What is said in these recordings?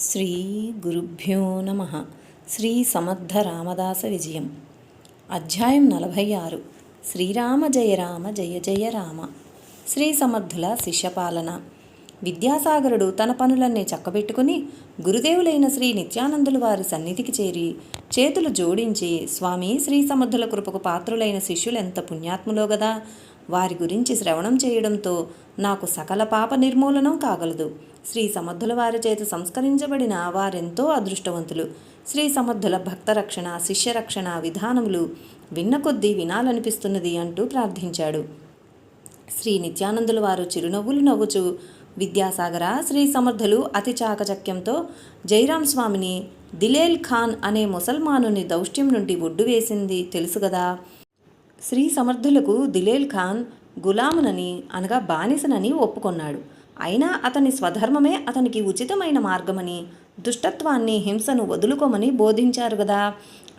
శ్రీ గురుభ్యో నమ. శ్రీ సమర్థ రామదాస విజయం. అధ్యాయం నలభై ఆరు శ్రీరామ జయ రామ జయ జయ రామ. శ్రీ సమర్థుల శిష్యపాలన. విద్యాసాగరుడు తన పనులన్నీ చక్కబెట్టుకుని గురుదేవులైన శ్రీ నిత్యానందుల వారి సన్నిధికి చేరి చేతులు జోడించి స్వామి శ్రీ సమర్థుల కృపకు పాత్రులైన శిష్యులెంత పుణ్యాత్ములో గదా? వారి గురించి శ్రవణం చేయడంతో నాకు సకల పాప నిర్మూలనం కాగలదు. శ్రీ సమర్థుల వారి చేత సంస్కరించబడిన వారెంతో అదృష్టవంతులు. శ్రీ సమర్థుల భక్త రక్షణ శిష్య రక్షణ విధానములు విన్న కొద్దీ వినాలనిపిస్తున్నది అంటూ ప్రార్థించాడు. శ్రీ నిత్యానందుల వారు చిరునవ్వులు నవ్వుచు విద్యాసాగర శ్రీ సమర్థులు అతి చాకచక్యంతో జైరాం స్వామిని దిలేల్ ఖాన్ అనే ముసల్మానుని దౌష్ట్యం నుండి ఒడ్డు వేసింది తెలుసు కదా శ్రీ సమర్థులకు దిలేల్ ఖాన్ గులామునని అనగా బానిసనని ఒప్పుకొన్నాడు. అయినా అతని స్వధర్మమే అతనికి ఉచితమైన మార్గమని దుష్టత్వాన్ని హింసను వదులుకోమని బోధించారు కదా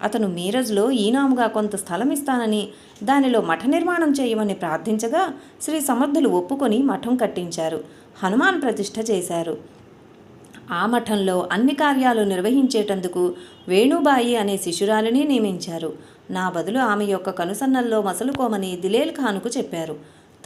అతను మీరజ్లో ఈనాముగా కొంత స్థలం ఇస్తానని దానిలో మఠ నిర్మాణం చేయమని ప్రార్థించగా శ్రీ సమర్థులు ఒప్పుకొని మఠం కట్టించారు. హనుమాన్ ప్రతిష్ఠ చేశారు. ఆ మఠంలో అన్ని కార్యాలు నిర్వహించేటందుకు వేణుబాయి అనే శిశురాలిని నియమించారు. నా బదులు ఆమె యొక్క కనుసన్నల్లో మసలుకోమని దిలేల్ ఖాన్కు చెప్పారు.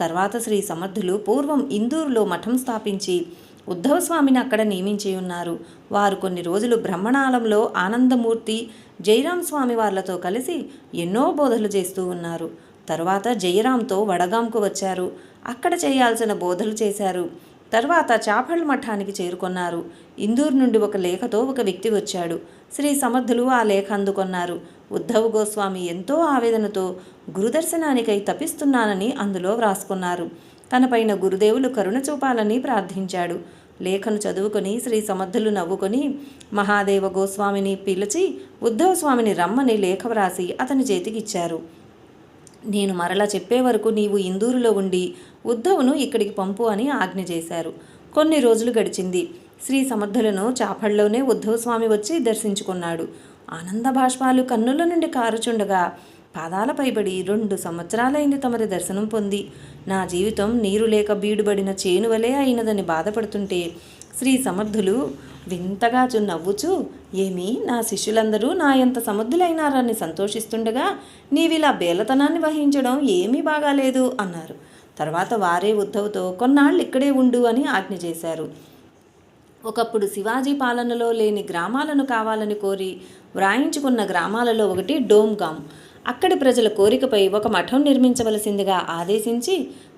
తర్వాత శ్రీ సమర్థులు పూర్వం ఇందూరులో మఠం స్థాపించి ఉద్ధవ స్వామిని అక్కడ నియమించి ఉన్నారు. వారు కొన్ని రోజులు బ్రహ్మణాలంలో ఆనందమూర్తి జయరాం స్వామి వార్లతో కలిసి ఎన్నో బోధలు చేస్తూ ఉన్నారు. తర్వాత జయరాంతో వడగాంకు వచ్చారు. అక్కడ చేయాల్సిన బోధలు చేశారు. తర్వాత చాపళ్ళ మఠానికి చేరుకున్నారు. ఇందూరు నుండి ఒక లేఖతో ఒక వ్యక్తి వచ్చాడు. శ్రీ సమర్థులు ఆ లేఖ అందుకొన్నారు. ఉద్ధవ్ గోస్వామి ఎంతో ఆవేదనతో గురుదర్శనానికై తపిస్తున్నానని అందులో వ్రాసుకున్నారు. తనపైన గురుదేవులు కరుణ చూపాలని ప్రార్థించాడు. లేఖను చదువుకొని శ్రీ సమర్థులు నవ్వుకొని మహాదేవ గోస్వామిని పిలిచి ఉద్ధవ స్వామిని రమ్మని లేఖ వ్రాసి అతని చేతికిచ్చారు. నేను మరలా చెప్పే వరకు నీవు ఇందూరులో ఉండి ఉద్ధవును ఇక్కడికి పంపు అని ఆజ్ఞ చేశారు. కొన్ని రోజులు గడిచింది. శ్రీ సమర్థులను చాపల్లోనే ఉద్ధవ స్వామి వచ్చి దర్శించుకున్నాడు. ఆనంద బాష్పాలు కన్నుల నుండి కారుచుండగా పాదాలపైబడి రెండు సంవత్సరాలైంది తమరి దర్శనం పొంది. నా జీవితం నీరు లేక బీడుబడిన చేనువలే అయినదని బాధపడుతుంటే శ్రీ సమర్థులు వింతగా చు నవ్వుచూ ఏమి? నా శిష్యులందరూ నా ఎంత సమర్థులైనారని సంతోషిస్తుండగా నీవిలా బేలతనాన్ని వహించడం ఏమీ బాగాలేదు అన్నారు. తర్వాత వారే ఉద్ధవ్తో కొన్నాళ్ళు ఇక్కడే ఉండు అని ఆజ్ఞ చేశారు. ఒకప్పుడు శివాజీ పాలనలో లేని గ్రామాలను కావాలని కోరి వ్రాయించుకున్న గ్రామాలలో ఒకటి డోమ్గామ్. అక్కడి ప్రజల కోరికపై ఒక మఠం నిర్మించవలసిందిగా ఆదేశించి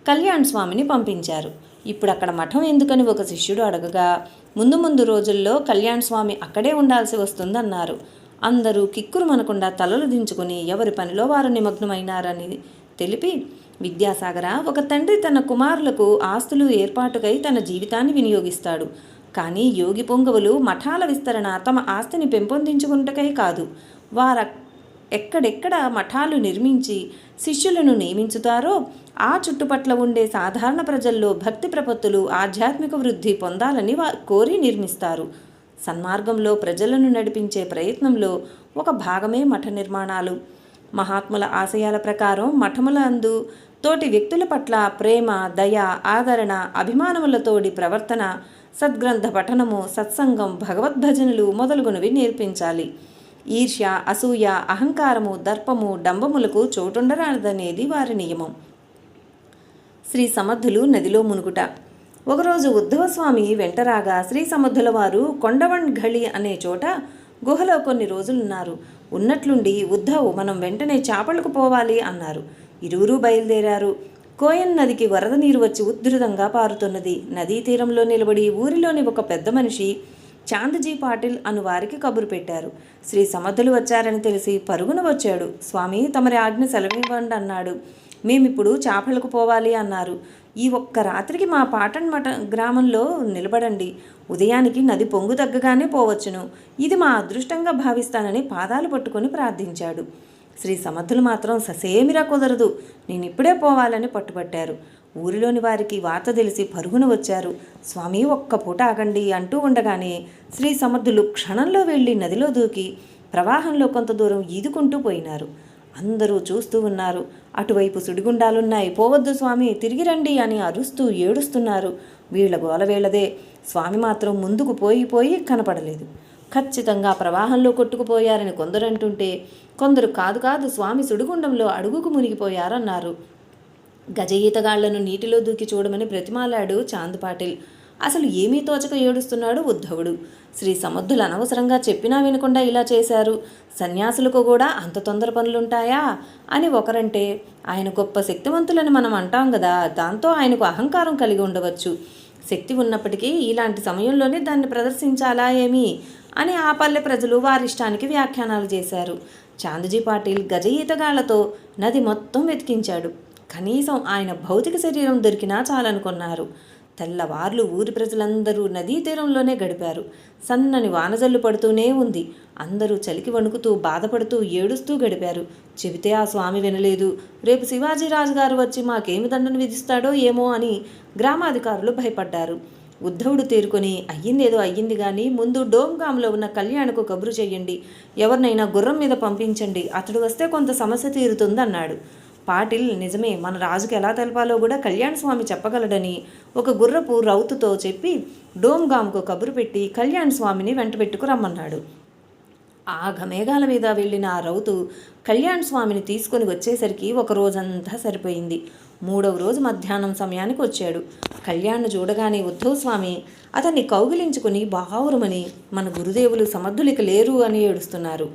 కళ్యాణ్ స్వామిని పంపించారు. ఇప్పుడు అక్కడ మఠం ఎందుకని ఒక శిష్యుడు అడగగా ముందు ముందు రోజుల్లో కళ్యాణ్ స్వామి అక్కడే ఉండాల్సి వస్తుందన్నారు. అందరూ కిక్కురు మనకుండా తలలు దించుకుని ఎవరి పనిలో వారు నిమగ్నమైనారని తెలిపి విద్యాసాగర ఒక తండ్రి తన కుమారులకు ఆస్తులు ఏర్పాటుకై తన జీవితాన్ని వినియోగిస్తాడు. కానీ యోగి పొంగవులు మఠాల విస్తరణ తమ ఆస్తిని పెంపొందించుకుంటకై కాదు. వార ఎక్కడెక్కడ మఠాలు నిర్మించి శిష్యులను నియమించుతారో ఆ చుట్టుపట్ల ఉండే సాధారణ ప్రజల్లో భక్తి ప్రపత్తులు ఆధ్యాత్మిక వృద్ధి పొందాలని వా కోరి నిర్మిస్తారు. సన్మార్గంలో ప్రజలను నడిపించే ప్రయత్నంలో ఒక భాగమే మఠ నిర్మాణాలు. మహాత్ముల ఆశయాల ప్రకారం మఠముల అందు తోటి వ్యక్తుల పట్ల ప్రేమ దయ ఆదరణ అభిమానములతోడి ప్రవర్తన సద్గ్రంథ పఠనము సత్సంగం భగవద్భజనలు మొదలుగునవి నేర్పించాలి. ఈర్ష్య అసూయ అహంకారము దర్పము డంబములకు చోటుండరాదనేది వారి నియమం. శ్రీ సమర్థులు నదిలో మునుగుట. ఒకరోజు ఉద్ధవస్వామి వెంటరాగా శ్రీ సమర్థుల వారు కొండవణ్ ఘళి అనే చోట గుహలో కొన్ని రోజులున్నారు. ఉన్నట్లుండి ఉద్ధవ్ మనం వెంటనే చాపలకు పోవాలి అన్నారు. ఇరువురు బయలుదేరారు. కోయన్ నదికి వరద నీరు వచ్చి ఉధృతంగా పారుతున్నది. నదీ తీరంలో నిలబడి ఊరిలోని ఒక పెద్ద మనిషి చాందజీ పాటిల్ అను వారికి కబురు పెట్టారు. శ్రీ సమర్థులు వచ్చారని తెలిసి పరుగున వచ్చాడు. స్వామి తమరి ఆజ్ఞ సెలవివ్వండి అన్నాడు. మేమిప్పుడు చేపలకు పోవాలి అన్నారు. ఈ ఒక్క రాత్రికి మా పాటన్ మట గ్రామంలో నిలబడండి. ఉదయానికి నది పొంగు తగ్గగానే పోవచ్చును. ఇది మా అదృష్టంగా భావిస్తానని పాదాలు పట్టుకొని ప్రార్థించాడు. శ్రీ సమర్థులు మాత్రం ససేమిరా కుదరదు. నేను ఇప్పుడే పోవాలని పట్టుబట్టారు. ఊరిలోని వారికి వార్త తెలిసి పరుగున వచ్చారు. స్వామి ఒక్క పూట ఆగండి అంటూ ఉండగానే శ్రీ సమర్థులు క్షణంలో వెళ్ళి నదిలో దూకి ప్రవాహంలో కొంత దూరం ఈదుకుంటూ పోయినారు. అందరూ చూస్తూ ఉన్నారు. అటువైపు సుడిగుండాలున్నాయి. పోవద్దు స్వామి తిరిగి రండి అని అరుస్తూ ఏడుస్తున్నారు. వీళ్ళ గోల వీళ్ళదే. స్వామి మాత్రం ముందుకు పోయి పోయి కనపడలేదు. ఖచ్చితంగా ప్రవాహంలో కొట్టుకుపోయారని కొందరు అంటుంటే కొందరు కాదు కాదు స్వామి సుడిగుండంలో అడుగుకు మునిగిపోయారన్నారు. గజ ఈతగాళ్ళను నీటిలో దూకి చూడమని బ్రతిమాలాడు చాంద్ పాటిల్. అసలు ఏమీ తోచక ఏడుస్తున్నాడు ఉద్ధవుడు. శ్రీ సముద్రులు అనవసరంగా చెప్పినా వినకుండా ఇలా చేశారు. సన్యాసులకు కూడా అంత తొందర పనులుంటాయా? అని ఒకరంటే ఆయన గొప్ప శక్తివంతులని మనం అంటాం కదా దాంతో ఆయనకు అహంకారం కలిగి ఉండవచ్చు. శక్తి ఉన్నప్పటికీ ఇలాంటి సమయంలోనే దాన్ని ప్రదర్శించాలా ఏమి? అని ఆ పల్లె ప్రజలు వారిష్టానికి వ్యాఖ్యానాలు చేశారు. చాందజీ పాటిల్ గజ ఈతగాళ్ళతో నది మొత్తం వెతికించాడు. కనీసం ఆయన భౌతిక శరీరం దొరికినా చాలనుకున్నారు. తెల్లవార్లు ఊరి ప్రజలందరూ నదీ తీరంలోనే గడిపారు. సన్నని వానజల్లు పడుతూనే ఉంది. అందరూ చలికి వణుకుతూ బాధపడుతూ ఏడుస్తూ గడిపారు. చెబితే ఆ స్వామి వినలేదు. రేపు శివాజీ గారు వచ్చి మాకేమి దండను విధిస్తాడో ఏమో అని గ్రామాధికారులు భయపడ్డారు. ఉద్ధవుడు తేరుకొని అయ్యిందేదో అయ్యింది కానీ ముందు డోమ్గామ్లో ఉన్న కళ్యాణకు కబురు చేయండి ఎవరినైనా గుర్రం మీద పంపించండి. అతడు వస్తే కొంత సమస్య తీరుతుందన్నాడు. పాటిల్ నిజమే మన రాజుకి ఎలా తెలపాలో కూడా కళ్యాణ స్వామి చెప్పగలడని ఒక గుర్రపు రౌతుతో చెప్పి డోమ్గామ్కు కబురు పెట్టి కళ్యాణ స్వామిని వెంట పెట్టుకు రమ్మన్నాడు. ఆఘమేఘాల మీద వెళ్ళిన ఆ రౌతు కళ్యాణ్ స్వామిని తీసుకొని వచ్చేసరికి ఒక రోజంతా సరిపోయింది. మూడవ రోజు మధ్యాహ్నం సమయానికి వచ్చాడు. కళ్యాణ్ చూడగానే ఉద్ధవ్ స్వామి అతన్ని కౌగిలించుకుని బావురమని మన గురుదేవులు సమర్థులిక లేరు అని ఏడుస్తున్నారు.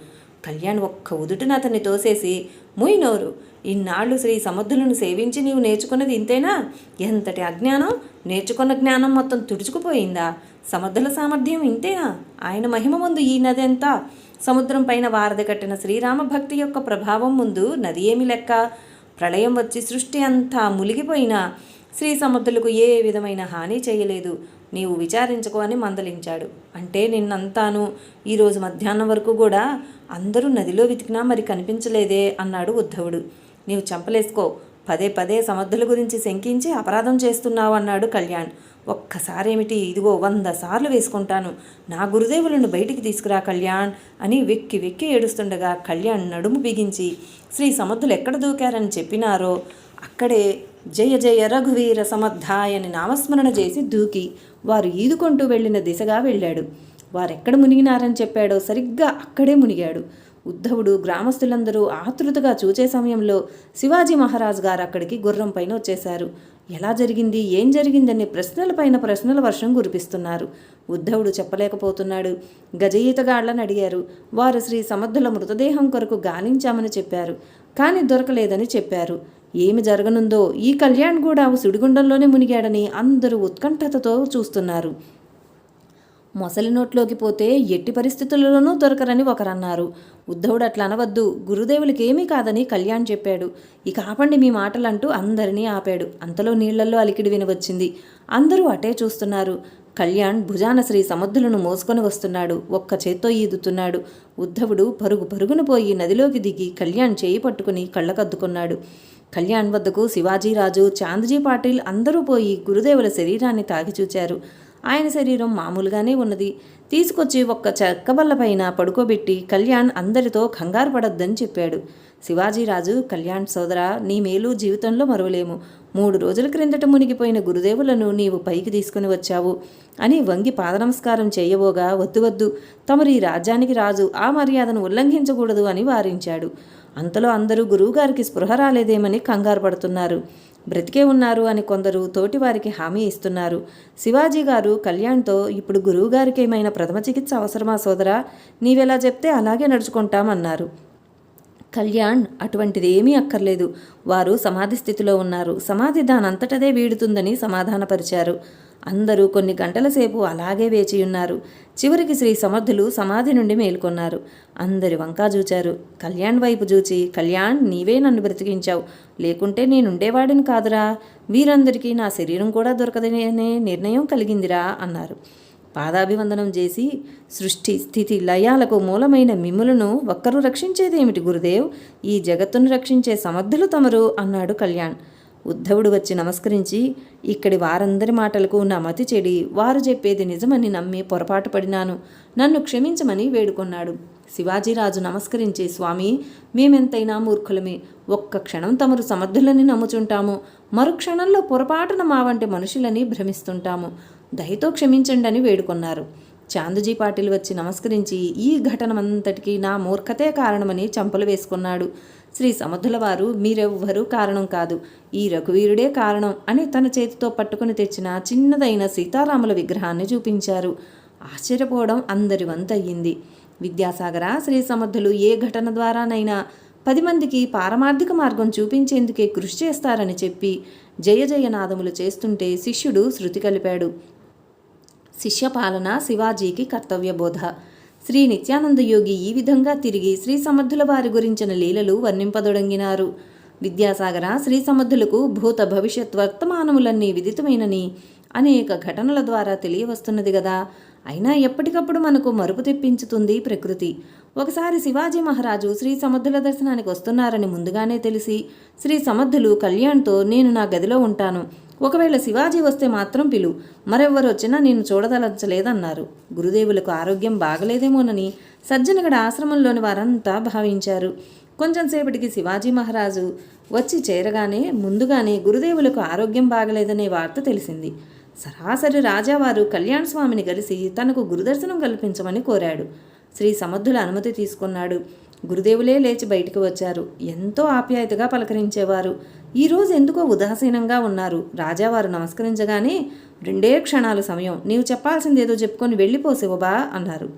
కళ్యాణ్ ఒక్క ఉదుటిన అతన్ని తోసేసి ముయినోరు ఇన్నాళ్ళు శ్రీ సమర్థులను సేవించి నీవు నేర్చుకున్నది ఇంతేనా? ఎంతటి అజ్ఞానం? నేర్చుకున్న జ్ఞానం మొత్తం తుడుచుకుపోయిందా? సమర్థుల సామర్థ్యం ఇంతేనా? ఆయన మహిమ ముందు ఈ నది ఎంత? సముద్రం పైన వారధి కట్టిన శ్రీరామ భక్తి యొక్క ప్రభావం ముందు నది ఏమి లెక్క? ప్రళయం వచ్చి సృష్టి అంతా మునిగిపోయినా శ్రీ సముద్రులకు ఏ విధమైన హాని చేయలేదు. నీవు విచారించుకో అని మందలించాడు. అంటే నిన్నంతాను ఈరోజు మధ్యాహ్నం వరకు కూడా అందరూ నదిలో వెతికినా మరి కనిపించలేదే అన్నాడు ఉద్ధవుడు. నీవు చంపలేసుకో. పదే పదే సముద్రుల గురించి శంకించి అపరాధం చేస్తున్నావు అన్నాడు కళ్యాణ్. ఒక్కసారేమిటి? ఇదిగో వంద సార్లు వేసుకుంటాను. నా గురుదేవులను బయటికి తీసుకురా కళ్యాణ్ అని వెక్కి వెక్కి ఏడుస్తుండగా కళ్యాణ్ నడుము బిగించి శ్రీ సమర్థులు ఎక్కడ దూకారని చెప్పినారో అక్కడే జయ జయ రఘువీర సమర్థాయని నామస్మరణ చేసి దూకి వారు ఈదుకుంటూ వెళ్ళిన దిశగా వెళ్ళాడు. వారెక్కడ మునిగినారని చెప్పాడో సరిగ్గా అక్కడే మునిగాడు. ఉద్ధవుడు గ్రామస్తులందరూ ఆతృతగా చూచే సమయంలో శివాజీ మహారాజ్ గారు అక్కడికి గుర్రం పైన వచ్చేశారు. ఎలా జరిగింది ఏం జరిగిందనే ప్రశ్నలపైన ప్రశ్నల వర్షం కురిపిస్తున్నారు. ఉద్ధవుడు చెప్పలేకపోతున్నాడు. గజయీతగాళ్ళను అడిగారు. వారు శ్రీ సమర్థుల మృతదేహం కొరకు గాలించామని చెప్పారు. కానీ దొరకలేదని చెప్పారు. ఏమి జరగనుందో ఈ కళ్యాణ్ కూడా సుడిగుండంలోనే మునిగాడని అందరూ ఉత్కంఠతతో చూస్తున్నారు. మొసలి నోట్లోకి పోతే ఎట్టి పరిస్థితుల్లోనూ దొరకరని ఒకరన్నారు. ఉద్ధవుడు అట్లా అనవద్దు. గురుదేవులకేమీ కాదని కళ్యాణ్ చెప్పాడు. ఇక ఆపండి మీ మాటలంటూ అందరినీ ఆపాడు. అంతలో నీళ్ళల్లో అలికిడి వినవచ్చింది. అందరూ అటే చూస్తున్నారు. కళ్యాణ్ భుజాన శ్రీ సముద్రులను మోసుకొని వస్తున్నాడు. ఒక్క చేత్తో ఈదుతున్నాడు. ఉద్ధవుడు పరుగు పరుగున పోయి నదిలోకి దిగి కళ్యాణ్ చేయి పట్టుకుని కళ్ళకద్దుకున్నాడు. కళ్యాణ్ వద్దకు శివాజీరాజు చాందజీ పాటిల్ అందరూ పోయి గురుదేవుల శరీరాన్ని తాగి చూచారు ఆయన శరీరం మామూలుగానే ఉన్నది. తీసుకొచ్చి ఒక్క చెక్కబల్లపైన పడుకోబెట్టి కళ్యాణ్ అందరితో కంగారు పడొద్దని చెప్పాడు. శివాజీరాజు కళ్యాణ్ సోదర నీ మేలు జీవితంలో మరువలేము. మూడు రోజుల క్రిందట మునిగిపోయిన గురుదేవులను నీవు పైకి తీసుకుని వచ్చావు. అని వంగి పాదనమస్కారం చేయబోగా వద్దు వద్దు తమరు ఈ రాజ్యానికి రాజు ఆ మర్యాదను ఉల్లంఘించకూడదు అని వారించాడు. అంతలో అందరూ గురువుగారికి స్పృహ రాలేదేమని కంగారు పడుతున్నారు. బ్రతికే ఉన్నారు అని కొందరు తోటివారికి హామీ ఇస్తున్నారు. శివాజీ గారు కళ్యాణ్తో ఇప్పుడు గురువుగారికి ఏమైనా ప్రథమ చికిత్స అవసరమా సోదరా? నీవెలా చెప్తే అలాగే నడుచుకుంటామన్నారు. కళ్యాణ్ అటువంటిది ఏమీ అక్కర్లేదు. వారు సమాధి స్థితిలో ఉన్నారు. సమాధి దానంతటదే వీడుతుందని సమాధానపరిచారు. అందరూ కొన్ని గంటల సేపు అలాగే వేచి ఉన్నారు. చివరికి శ్రీ సమర్థులు సమాధి నుండి మేల్కొన్నారు. అందరి వంకా చూచారు కళ్యాణ్ వైపు చూచి కళ్యాణ్ నీవే నన్ను బ్రతికించావు. లేకుంటే నేనుండేవాడిని కాదురా. వీరందరికీ నా శరీరం కూడా దొరకదనే నిర్ణయం కలిగిందిరా అన్నారు. పాదాభివందనం చేసి సృష్టి స్థితి లయాలకు మూలమైన మిమ్ములను ఒక్కరు రక్షించేదేమిటి గురుదేవ్? ఈ జగత్తును రక్షించే సమర్థులు తమరు అన్నాడు కళ్యాణ్. ఉద్ధవుడు వచ్చి నమస్కరించి ఇక్కడి వారందరి మాటలకు నా మతి చెడి. వారు చెప్పేది నిజమని నమ్మి పొరపాటు పడినాను. నన్ను క్షమించమని వేడుకొన్నాడు. శివాజీరాజు నమస్కరించి స్వామి మేమెంతైనా మూర్ఖులమే. ఒక్క క్షణం తమరు సమర్థులని నమ్ముచుంటాము. మరుక్షణంలో పొరపాటున మా వంటి మనుషులని భ్రమిస్తుంటాము. దయతో క్షమించండి అని వేడుకొన్నారు. చాందుజీ పాటిల్ వచ్చి నమస్కరించి ఈ ఘటనమంతటికీ నా మూర్ఖతే కారణమని చంపలు వేసుకున్నాడు. శ్రీ సమర్థులవారు వారు మీరెవ్వరూ కారణం కాదు. ఈ రఘువీరుడే కారణం అని తన చేతితో పట్టుకుని తెచ్చిన చిన్నదైన సీతారాముల విగ్రహాన్ని చూపించారు. ఆశ్చర్యపోవడం అందరి వంతయ్యింది. విద్యాసాగర శ్రీ సమర్థులు ఏ ఘటన ద్వారానైనా పది మందికి పారమార్థిక మార్గం చూపించేందుకే కృషి చేస్తారని చెప్పి జయ జయనాదములు చేస్తుంటే శిష్యుడు శృతి కలిపాడు. శిష్యపాలన శివాజీకి కర్తవ్యబోధ. శ్రీ నిత్యానంద యోగి ఈ విధంగా తిరిగి శ్రీ సమర్థుల వారి గురించిన లీలలు వర్ణింపదొడంగినారు. విద్యాసాగర శ్రీ సమర్థులకు భూత భవిష్యత్ వర్తమానములన్నీ విదితమైనని అనేక ఘటనల ద్వారా తెలియవస్తున్నది కదా అయినా ఎప్పటికప్పుడు మనకు మరుపు తెప్పించుతుంది ప్రకృతి. ఒకసారి శివాజీ మహారాజు శ్రీ సమర్థుల దర్శనానికి వస్తున్నారని ముందుగానే తెలిసి శ్రీ సమర్థులు కళ్యాణ్తో నేను నా గదిలో ఉంటాను. ఒకవేళ శివాజీ వస్తే మాత్రం పిలు మరెవ్వరు వచ్చినా నేను చూడదలచలేదన్నారు. గురుదేవులకు ఆరోగ్యం బాగలేదేమోనని సజ్జనగడ ఆశ్రమంలోని వారంతా భావించారు. కొంచెం సేపటికి శివాజీ మహారాజు వచ్చి చేరగానే ముందుగానే గురుదేవులకు ఆరోగ్యం బాగలేదనే వార్త తెలిసింది. సరాసరి రాజావారు కళ్యాణ్ స్వామిని కలిసి తనకు గురుదర్శనం కల్పించమని కోరాడు. శ్రీ సమర్థుల అనుమతి తీసుకున్నాడు. గురుదేవులే లేచి బయటికి వచ్చారు. ఎంతో ఆప్యాయతగా పలకరించేవారు. ఈరోజు ఎందుకో ఉదాసీనంగా ఉన్నారు? రాజావారు నమస్కరించగానే రెండే క్షణాలు సమయం. నీవు చెప్పాల్సిందేదో చెప్పుకొని వెళ్ళిపో శివబా అన్నారు.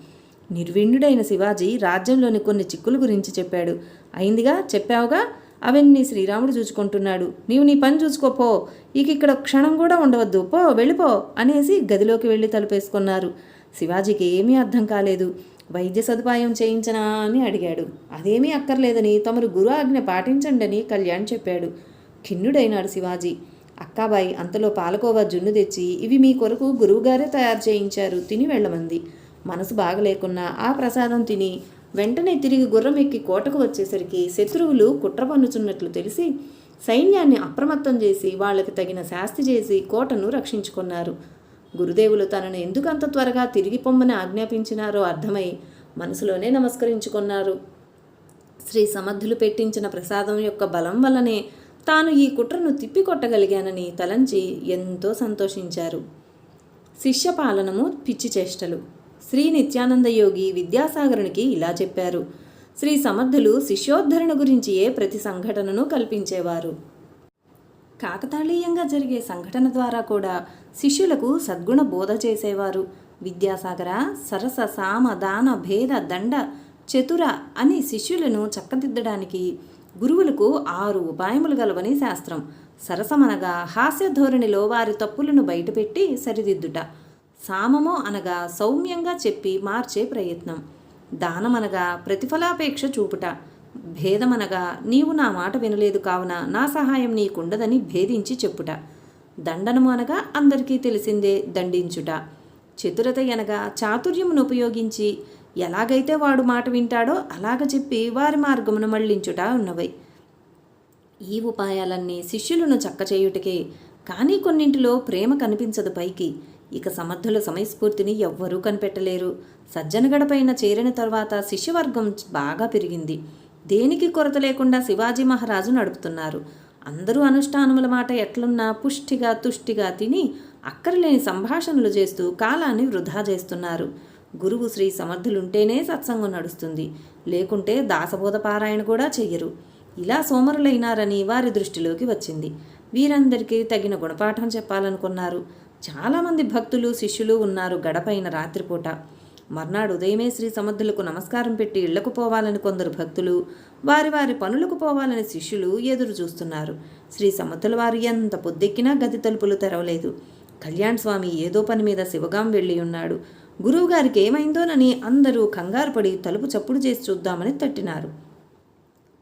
నిర్విణ్యుడైన శివాజీ రాజ్యంలోని కొన్ని చిక్కుల గురించి చెప్పాడు. అయిందిగా? చెప్పావుగా? అవన్నీ శ్రీరాముడు చూసుకుంటున్నాడు నీవు నీ పని చూసుకోపో ఇక ఇక్కడ క్షణం కూడా ఉండవద్దు. పో వెళ్ళిపో అనేసి గదిలోకి వెళ్ళి తలుపేసుకున్నారు. శివాజీకి ఏమీ అర్థం కాలేదు. వైద్య సదుపాయం చేయించనా? అని అడిగాడు. అదేమీ అక్కర్లేదని తమరు గురు ఆజ్ఞ పాటించండి అని కళ్యాణ్ చెప్పాడు. ఖిన్నుడైనాడు శివాజీ. అక్కాబాయి అంతలో పాలకోవా జున్ను తెచ్చి ఇవి మీ కొరకు గురువుగారే తయారు చేయించారు. తిని వెళ్ళమంది. మనసు బాగలేకున్నా ఆ ప్రసాదం తిని వెంటనే తిరిగి గుర్రం ఎక్కి కోటకు వచ్చేసరికి శత్రువులు కుట్ర పన్నుచున్నట్లు తెలిసి సైన్యాన్ని అప్రమత్తం చేసి వాళ్ళకి తగిన శాస్తి చేసి కోటను రక్షించుకున్నారు. గురుదేవులు తనను ఎందుకంత త్వరగా తిరిగి పొమ్మని ఆజ్ఞాపించినారో అర్థమై మనసులోనే నమస్కరించుకున్నారు. శ్రీ సమర్థులు పెట్టించిన ప్రసాదం యొక్క బలం వల్లనే తాను ఈ కుట్రను తిప్పికొట్టగలిగానని తలంచి ఎంతో సంతోషించారు. శిష్యపాలనము పిచ్చి చేష్టలు. శ్రీ నిత్యానంద యోగి విద్యాసాగరునికి ఇలా చెప్పారు. శ్రీ సమర్థులు శిష్యోద్ధరణ గురించి ఏ ప్రతి సంఘటనను కల్పించేవారు? కాకతాళీయంగా జరిగే సంఘటన ద్వారా కూడా శిష్యులకు సద్గుణ బోధ చేసేవారు. విద్యాసాగర సరస సామ దాన భేద దండ చతుర అని శిష్యులను చక్కదిద్దడానికి గురువులకు ఆరు ఉపాయములు గలవని శాస్త్రం. సరసమనగా హాస్య ధోరణిలో వారి తప్పులను బయటపెట్టి సరిదిద్దుట. సామము అనగా సౌమ్యంగా చెప్పి మార్చే ప్రయత్నం. దానమనగా ప్రతిఫలాపేక్ష చూపుట. భేదమనగా నీవు నా మాట వినలేదు కావున నా సహాయం నీకుండదని భేదించి చెప్పుట. దండనము అనగా అందరికీ తెలిసిందే దండించుట. చతురత అనగా చాతుర్యమును ఉపయోగించి ఎలాగైతే వాడు మాట వింటాడో అలాగ చెప్పి వారి మార్గమును మళ్ళించుట ఉన్నవై. ఈ ఉపాయాలన్నీ శిష్యులను చక్కచేయుటకే కానీ కొన్నింటిలో ప్రేమ కనిపించదు పైకి. ఇక సమర్థుల సమయస్ఫూర్తిని ఎవ్వరూ కనిపెట్టలేరు. సజ్జనగడపైన చేరిన తర్వాత శిష్యవర్గం బాగా పెరిగింది. దేనికి కొరత లేకుండా శివాజీ మహారాజు నడుపుతున్నారు. అందరూ అనుష్ఠానముల మాట ఎట్లున్నా పుష్టిగా తుష్టిగా తిని అక్కరలేని సంభాషణలు చేస్తూ కాలాన్ని వృధా చేస్తున్నారు. గురువు శ్రీ సమర్థులుంటేనే సత్సంగం నడుస్తుంది. లేకుంటే దాసబోధ పారాయణ కూడా చెయ్యరు. ఇలా సోమరులైనారని వారి దృష్టిలోకి వచ్చింది. వీరందరికీ తగిన గుణపాఠం చెప్పాలనుకున్నారు. చాలామంది భక్తులు శిష్యులు ఉన్నారు గడపైన రాత్రిపూట. మర్నాడు ఉదయమే శ్రీ సమర్థులకు నమస్కారం పెట్టి ఇళ్ళకు పోవాలని కొందరు భక్తులు వారి వారి పనులకు పోవాలని శిష్యులు ఎదురు చూస్తున్నారు. శ్రీ సమర్థుల వారు ఎంత పొద్దెక్కినా గది తలుపులు తెరవలేదు. కళ్యాణ్ స్వామి ఏదో పని మీద శివగాం వెళ్ళి ఉన్నాడు. గురువుగారికి ఏమైందోనని అందరూ కంగారు పడి తలుపు చప్పుడు చేసి చూద్దామని తట్టినారు.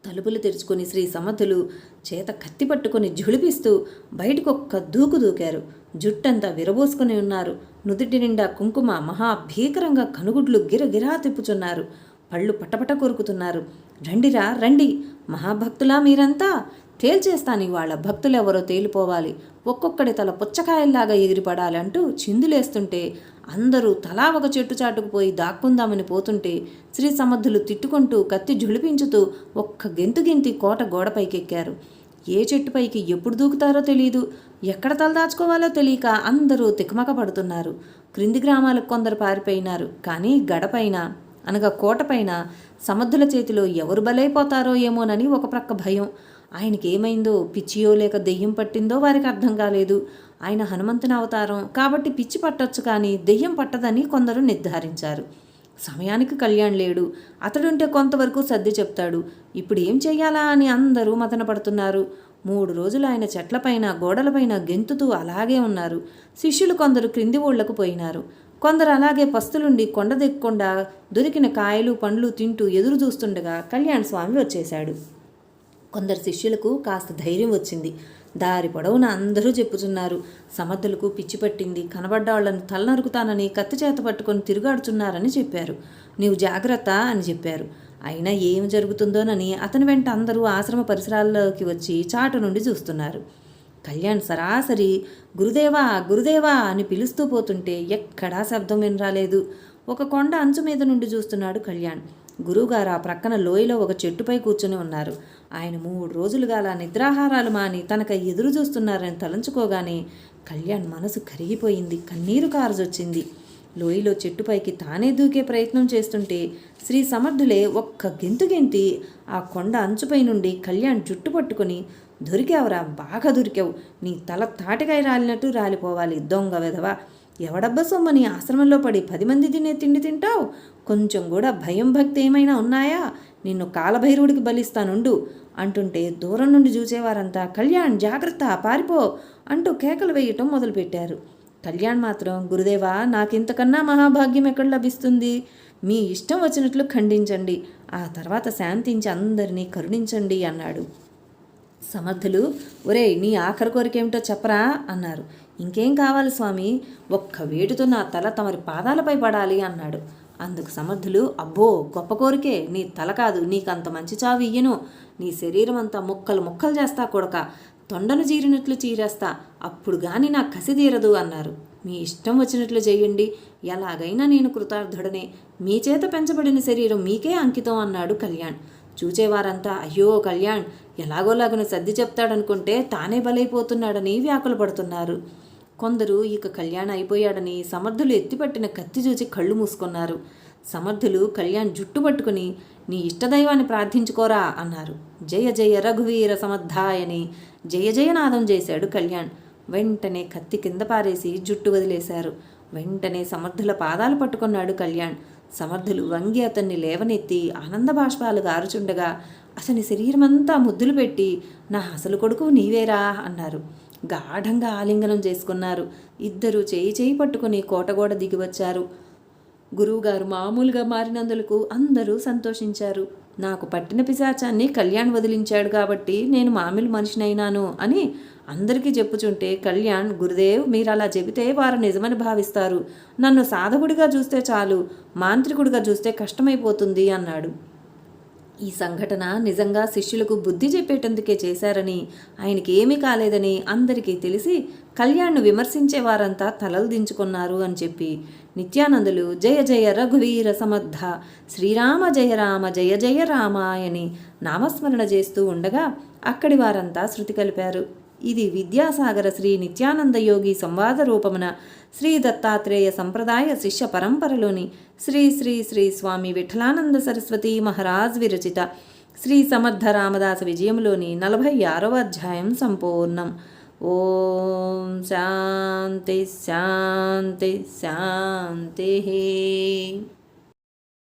తలుపులు తెరుచుకొని శ్రీ సమర్థులు చేత కత్తి పట్టుకొని జుళిపిస్తూ బయటకు ఒక్క దూకు దూకారు. జుట్టంతా విరబోసుకొని ఉన్నారు. నుదుటి నిండా కుంకుమ మహాభీకరంగా కనుగుడ్లు గిరగిరా తిప్పుచున్నారు. పళ్ళు పటపట కొరుకుతున్నారు. రండిరా రండి. మహాభక్తులా మీరంతా? తేల్చేస్తాను ఇవాళ భక్తులెవరో తేలిపోవాలి. ఒక్కొక్కడి తల పుచ్చకాయల్లాగా ఎగిరిపడాలంటూ చిందులేస్తుంటే అందరూ తలా ఒక చెట్టు చాటుకు పోయి దాక్కుందామని పోతుంటే శ్రీ సమర్థులు తిట్టుకుంటూ కత్తి ఝుళిపించుతూ ఒక్క గెంతు గెంతి కోట గోడపైకెక్కారు ఏ చెట్టుపైకి ఎప్పుడు దూకుతారో తెలియదు ఎక్కడ తలదాచుకోవాలో తెలియక అందరూ తికమక పడుతున్నారు. క్రింది గ్రామాలకు కొందరు పారిపోయినారు. కానీ గడపైన అనగా కోటపైన సమర్థుల చేతిలో ఎవరు బలైపోతారో ఏమోనని ఒక ప్రక్క భయం. ఆయనకి ఏమైందో పిచ్చియో లేక దెయ్యం పట్టిందో వారికి అర్థం కాలేదు. ఆయన హనుమంతుని అవతారం. కాబట్టి పిచ్చి పట్టొచ్చు కానీ దెయ్యం పట్టదని కొందరు నిర్ధారించారు. సమయానికి కళ్యాణ్ లేడు. అతడుంటే కొంతవరకు సర్ది చెప్తాడు. ఇప్పుడు ఏం చేయాలా అని అందరూ మతనపడుతున్నారు మూడు రోజులు ఆయన చెట్లపైన గోడలపైన గెంతుతూ అలాగే ఉన్నారు. శిష్యులు కొందరు క్రింది ఊళ్ళకు పోయినారు. కొందరు అలాగే పస్తులుండి కొండ దిక్కుండా దొరికిన కాయలు పండ్లు తింటూ ఎదురు చూస్తుండగా కళ్యాణ్ స్వామి వచ్చేశాడు. కొందరు శిష్యులకు కాస్త ధైర్యం వచ్చింది. దారి పొడవున అందరూ చెప్పుచున్నారు. సమర్థులకు పిచ్చి పట్టింది. కనబడ్డాళ్ళను తలనరుకుతానని కత్తి చేత పట్టుకొని తిరుగాడుచున్నారని చెప్పారు. నీవు జాగ్రత్త అని చెప్పారు. అయినా ఏమి జరుగుతుందోనని అతని వెంట అందరూ ఆశ్రమ పరిసరాల్లోకి వచ్చి చాటు నుండి చూస్తున్నారు. కళ్యాణ్ సరాసరి గురుదేవా గురుదేవా అని పిలుస్తూ పోతుంటే ఎక్కడా శబ్దం వినరాలేదు. ఒక కొండ అంచు మీద నుండి చూస్తున్నాడు కళ్యాణ్. గురువుగారు ఆ ప్రక్కన లోయలో ఒక చెట్టుపై కూర్చుని ఉన్నారు. ఆయన మూడు రోజులుగా అలా నిద్రాహారాలు మాని తనక ఎదురు చూస్తున్నారని తలంచుకోగానే కళ్యాణ్ మనసు కరిగిపోయింది కన్నీరు కారజొచ్చింది. లోయలో చెట్టుపైకి తానే దూకే ప్రయత్నం చేస్తుంటే శ్రీ సమర్థులే ఒక్క గెంతు గెంతి ఆ కొండ అంచుపై నుండి కళ్యాణ్ జుట్టు పట్టుకుని దొరికావురా బాగా దొరికావు. నీ తల తాటికాయ రాలినట్టు రాలిపోవాలి. దొంగ విధవా. ఎవడబ్బా సొమ్మని ఆశ్రమంలో పడి పది మంది తినే తిండి తింటావు? కొంచెం కూడా భయం భక్తి ఏమైనా ఉన్నాయా? నిన్ను కాలభైరవుడికి బలిస్తానుండు. అంటుంటే దూరం నుండి చూసేవారంతా కళ్యాణ్ జాగ్రత్త పారిపో అంటూ కేకలు వేయటం మొదలుపెట్టారు. కళ్యాణ్ మాత్రం గురుదేవా నాకింతకన్నా మహాభాగ్యం ఎక్కడ లభిస్తుంది? మీ ఇష్టం వచ్చినట్లు ఖండించండి. ఆ తర్వాత శాంతించి అందరినీ కరుణించండి అన్నాడు. సమర్థులు ఒరే నీ ఆఖరి కోరికేమిటో చెప్పరా అన్నారు. ఇంకేం కావాలి స్వామి? ఒక్క వేటుతో నా తల తమరి పాదాలపై పడాలి అన్నాడు. అందుకు సమర్థులు అబ్బో గొప్ప కోరికే. నీ తల కాదు నీకంత మంచి చావు ఇయ్యను. నీ శరీరం అంతా ముక్కలు ముక్కలు చేస్తా కొడక తొండను చీరినట్లు చీరేస్తా. అప్పుడు గాని నా కసి తీరదు అన్నారు. మీ ఇష్టం వచ్చినట్లు చేయండి. ఎలాగైనా నేను కృతార్థుడనే. మీ చేత పెంచబడిన శరీరం మీకే అంకితం అన్నాడు కళ్యాణ్. చూచేవారంతా అయ్యో కళ్యాణ్ ఎలాగోలాగను సర్ది చెప్తాడనుకుంటే తానే బలైపోతున్నాడని వ్యాకులు పడుతున్నారు కొందరు ఇక కళ్యాణ్ అయిపోయాడని సమర్థులు ఎత్తిపట్టిన కత్తి చూచి కళ్ళు మూసుకున్నారు. సమర్థులు కళ్యాణ్ జుట్టు పట్టుకుని నీ ఇష్టదైవాన్ని ప్రార్థించుకోరా అన్నారు. జయ జయ రఘువీర సమర్థాయని జయ జయనాదం చేశాడు కళ్యాణ్. వెంటనే కత్తి కింద పారేసి జుట్టు వదిలేశారు. వెంటనే సమర్థుల పాదాలు పట్టుకున్నాడు కళ్యాణ్. సమర్థులు వంగి అతన్ని లేవనెత్తి ఆనంద బాష్పాలు గారుచుండగా అతని శరీరమంతా ముద్దులు పెట్టి నా అసలు కొడుకు నీవేరా అన్నారు. గాఢంగా ఆలింగనం చేసుకున్నారు. ఇద్దరు చేయి చేయి పట్టుకుని కోటగోడ దిగివచ్చారు గురువుగారు మామూలుగా మారినందులకు అందరూ సంతోషించారు. నాకు పట్టిన పిశాచాన్ని కళ్యాణ్ వదిలించాడు కాబట్టి నేను మామూలు మనిషినైనాను అని అందరికీ చెప్పుచుంటే కళ్యాణ్ గురుదేవ్ మీరు అలా చెబితే వారు నిజమని భావిస్తారు. నన్ను సాధకుడిగా చూస్తే చాలు మాంత్రికుడిగా చూస్తే కష్టమైపోతుంది అన్నాడు. ఈ సంఘటన నిజంగా శిష్యులకు బుద్ధి చెప్పేటందుకే చేశారని ఆయనకి ఏమీ కాలేదని అందరికీ తెలిసి కళ్యాణ్ను విమర్శించే వారంతా తలలు దించుకున్నారు అని చెప్పి. నిత్యానందులు జయ జయ రఘువీర సమర్థ శ్రీరామ జయ రామ జయ జయ రామాయని నామస్మరణ చేస్తూ ఉండగా అక్కడి వారంతా శృతి కలిపారు. ఇది విద్యాసాగర శ్రీ నిత్యానంద యోగి సంవాద రూపమున శ్రీ దత్తాత్రేయ సంప్రదాయ శిష్య పరంపరలోని శ్రీ శ్రీ శ్రీ స్వామి విఠలానంద సరస్వతి మహారాజ్ విరచిత శ్రీ సమర్థ రామదాస విజయంలోని నలభై ఆరవ అధ్యాయం సంపూర్ణం. ఓం శాంతి శాంతి శాంతి